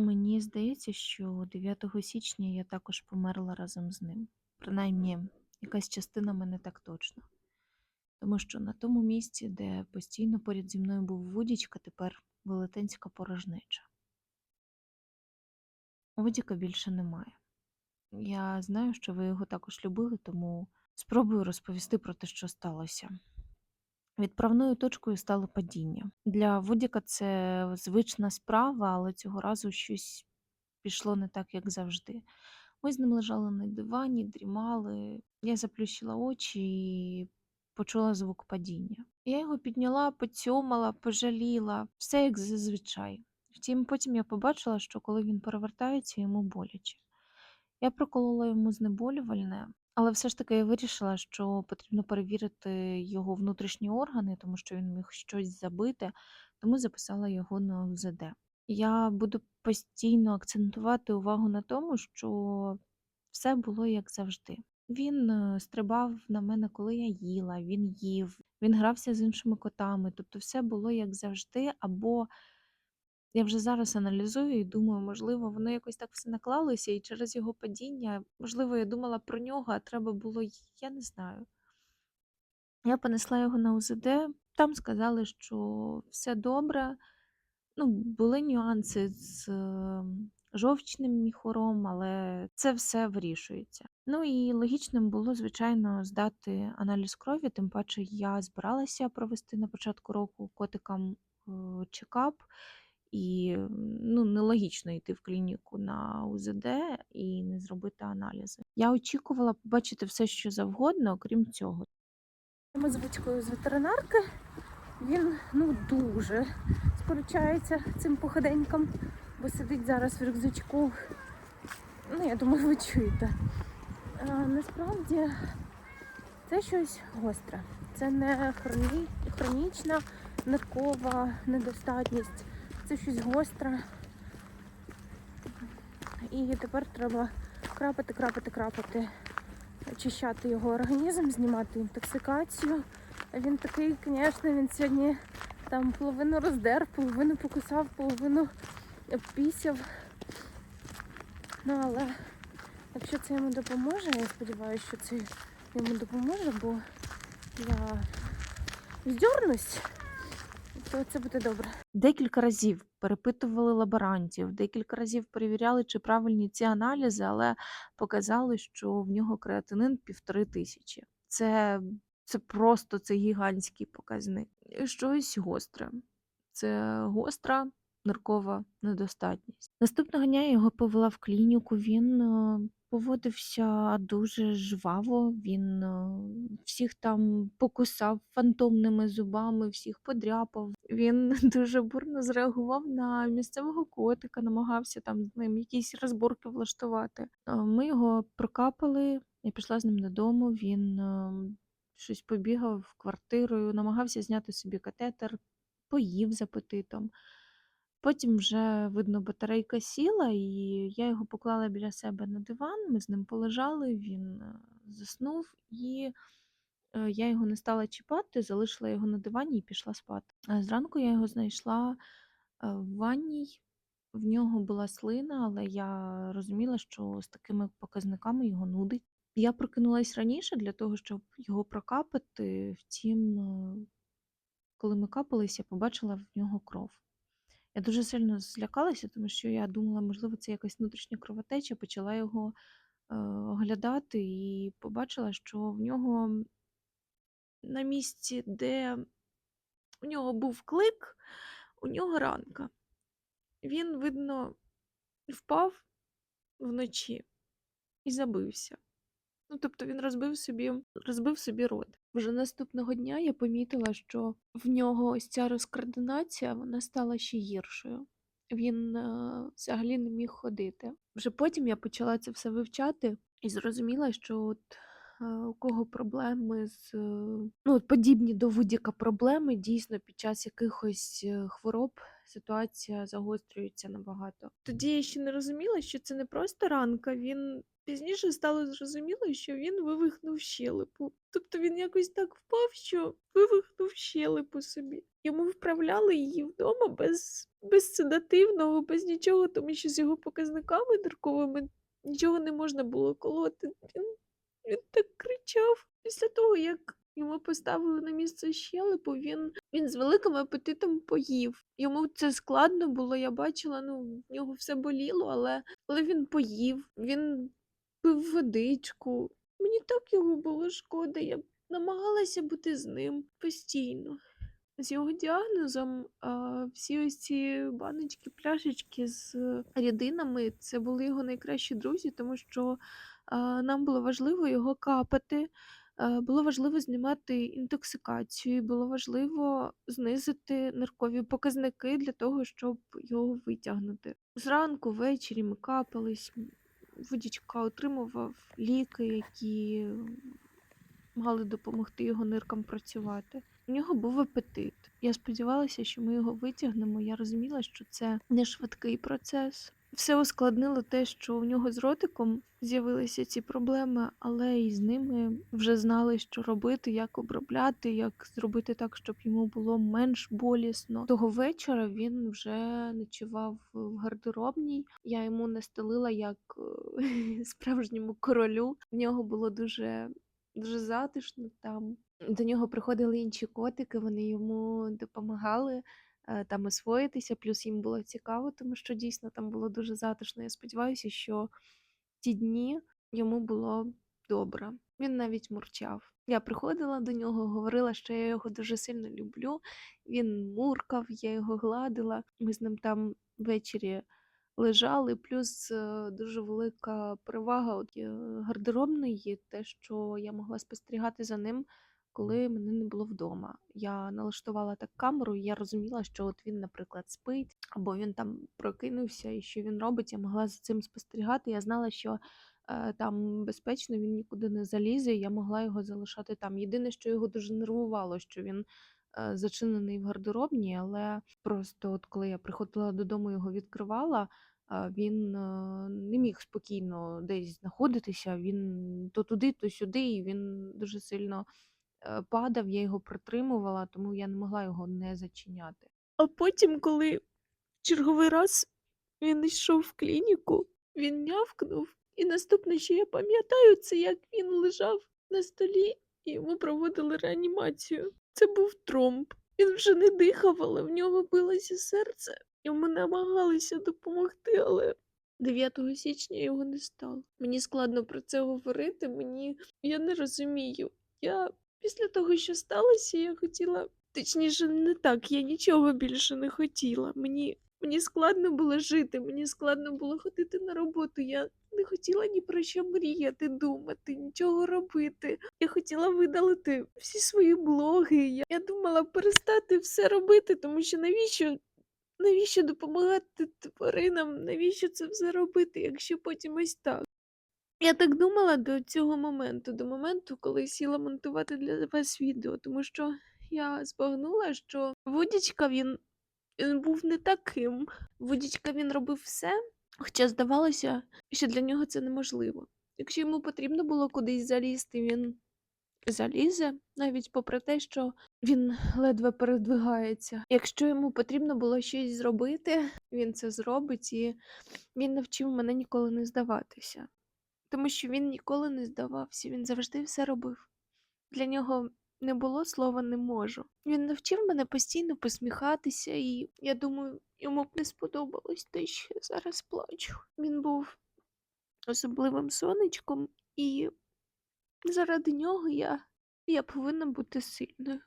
Мені здається, що 9 січня я також померла разом з ним. Принаймні, якась частина мене так точно. Тому що на тому місці, де постійно поряд зі мною був Вудічка, тепер велетенська порожнеча. Вудіка більше немає. Я знаю, що ви його також любили, тому спробую розповісти про те, що сталося. Відправною точкою стало падіння. Для Вудіка це звична справа, але цього разу щось пішло не так, як завжди. Ми з ним лежали на дивані, дрімали. Я заплющила очі і почула звук падіння. Я його підняла, поцьомала, пожаліла, все як зазвичай. Втім, потім я побачила, що коли він перевертається, йому боляче. Я проколола йому знеболювальне, але все ж таки я вирішила, що потрібно перевірити його внутрішні органи, тому що він міг щось забити, тому записала його на УЗД. Я буду постійно акцентувати увагу на тому, що все було як завжди. Він е, стрибав на мене, коли я їла, він їв, він грався з іншими котами. Тобто все було як завжди, або я вже зараз аналізую і думаю, можливо, воно якось так все наклалося, і через його падіння, можливо, я думала про нього, а треба було, я не знаю. Я понесла його на УЗД, там сказали, що все добре. Ну, були нюанси з е, жовчним міхуром, але це все вирішується. Ну і логічним було, звичайно, здати аналіз крові, тим паче я збиралася провести на початку року котикам е, чекап, і ну, нелогічно йти в клініку на УЗД і не зробити аналізи. Я очікувала побачити все, що завгодно, окрім цього. Ми з Витькою з ветеринарки. Він ну дуже сперечається цим походеньком, бо сидить зараз в рюкзачку. Ну, я думаю, ви чуєте. А, насправді це щось гостре. Це не хроні... хронічна ниркова недостатність. Це щось гостре. І тепер треба крапати, крапати, крапати, очищати його організм, знімати інтоксикацію. Він такий, звісно, він сьогодні там половину роздер, половину покусав, половину обпісяв. Ну, але якщо це йому допоможе, я сподіваюся, що це йому допоможе, бо я здернусь, то це буде добре. Декілька разів перепитували лаборантів, декілька разів перевіряли, чи правильні ці аналізи, але показали, що в нього креатинин півтори тисячі. Це це просто це гігантський показник. Щось гостре. Це гостра ниркова недостатність. Наступного дня його повела в клініку. Він е, поводився дуже жваво. Він е, всіх там покусав фантомними зубами, всіх подряпав. Він дуже бурно зреагував на місцевого котика, намагався там з ним якісь розборки влаштувати. Е, Ми його прокапали. Я пішла з ним додому. Він е, щось побігав квартирою, намагався зняти собі катетер, поїв з апетитом. Потім вже, видно, батарейка сіла, і я його поклала біля себе на диван. Ми з ним полежали, він е, заснув, і е, я його не стала чіпати, залишила його на дивані і пішла спати. А зранку я його знайшла е, в ванній. В нього була слина, але я розуміла, що з такими показниками його нудить. Я прокинулась раніше для того, щоб його прокапати. Втім, е, коли ми капались, я побачила в нього кров. Я дуже сильно злякалася, тому що я думала, можливо, це якась внутрішня кровотеча, почала його е, оглядати і побачила, що в нього на місці, де у нього був клик, у нього ранка. Він, видно, впав вночі і забився. Ну, тобто він розбив собі, розбив собі рот. Вже наступного дня я помітила, що в нього ось ця розкоординація вона стала ще гіршою. Він е, взагалі не міг ходити. Вже потім я почала це все вивчати і зрозуміла, що от е, у кого проблеми з е, ну, от подібні до Вудіка проблеми, дійсно під час якихось е, хвороб ситуація загострюється набагато. Тоді я ще не розуміла, що це не просто ранка. Він пізніше стало зрозуміло, що він вивихнув щелепу. Тобто він якось так впав, що вивихнув щелепу собі. Йому вправляли її вдома без, без седативного, без нічого, тому що з його показниками нирковими нічого не можна було колоти. Він, він так кричав. Після того, як йому поставили на місце щелепу, він, він з великим апетитом поїв. Йому це складно було, я бачила, ну, в нього все боліло, але, але він поїв, він пив водичку. Мені так його було шкода. Я намагалася бути з ним постійно. З його діагнозом а, всі ось ці баночки, пляшечки з рідинами це були його найкращі друзі, тому що а, нам було важливо його капати, було важливо знімати інтоксикацію, було важливо знизити ниркові показники для того, щоб його витягнути. Зранку, ввечері ми капались, водічка отримував ліки, які мали допомогти його ниркам працювати. У нього був апетит. Я сподівалася, що ми його витягнемо. Я розуміла, що це не швидкий процес. Все ускладнило те, що у нього з ротиком з'явилися ці проблеми, але і з ними вже знали, що робити, як обробляти, як зробити так, щоб йому було менш болісно. Того вечора він вже ночував в гардеробній. Я йому настелила як е, справжньому королю. В нього було дуже дуже затишно там. До нього приходили інші котики, вони йому допомагали там освоїтися, плюс їм було цікаво, тому що дійсно там було дуже затишно. Я сподіваюся, що ті дні йому було добре. Він навіть мурчав. Я приходила до нього, говорила, що я його дуже сильно люблю. Він муркав, я його гладила. Ми з ним там ввечері лежали. Плюс е, дуже велика перевага е, гардеробної, те, що я могла спостерігати за ним, коли мене не було вдома. Я налаштувала так камеру, і я розуміла, що от він, наприклад, спить, або він там прокинувся, і що він робить. Я могла за цим спостерігати. Я знала, що е, там безпечно, він нікуди не залізе, і я могла його залишати там. Єдине, що його дуже нервувало, що він е, зачинений в гардеробній, але просто от коли я приходила додому, його відкривала. Він е, не міг спокійно десь знаходитися. Він то туди, то сюди, і він дуже сильно е, падав. Я його притримувала, тому я не могла його не зачиняти. А потім, коли черговий раз він йшов в клініку, він нявкнув. І наступне, що я пам'ятаю, це як він лежав на столі і йому проводили реанімацію. Це був тромб. Він вже не дихав, але в нього билося серце. Йому намагалися допомогти, але 9 січня його не стало. Мені складно про це говорити. Мені я не розумію. Я після того, що сталося, я хотіла, точніше, не так, я нічого більше не хотіла. Мені, мені складно було жити, мені складно було ходити на роботу. Я не хотіла ні про що мріяти, думати, нічого робити. Я хотіла видалити всі свої блоги. Я, я думала перестати все робити, тому що навіщо Навіщо допомагати тваринам? Навіщо це все робити, якщо потім ось так? Я так думала до цього моменту, до моменту, коли сіла монтувати для вас відео, тому що я збагнула, що Водічка він, він був не таким. Водічка він робив все, хоча здавалося, що для нього це неможливо. Якщо йому потрібно було кудись залізти, він залізе, навіть попри те, що він ледве передвигається. Якщо йому потрібно було щось зробити, він це зробить, і він навчив мене ніколи не здаватися. Тому що він ніколи не здавався, він завжди все робив. Для нього не було слова не можу. Він навчив мене постійно посміхатися, і я думаю, йому б не сподобалось те, що я зараз плачу. Він був особливим сонечком, і заради нього я, я повинна бути сильною.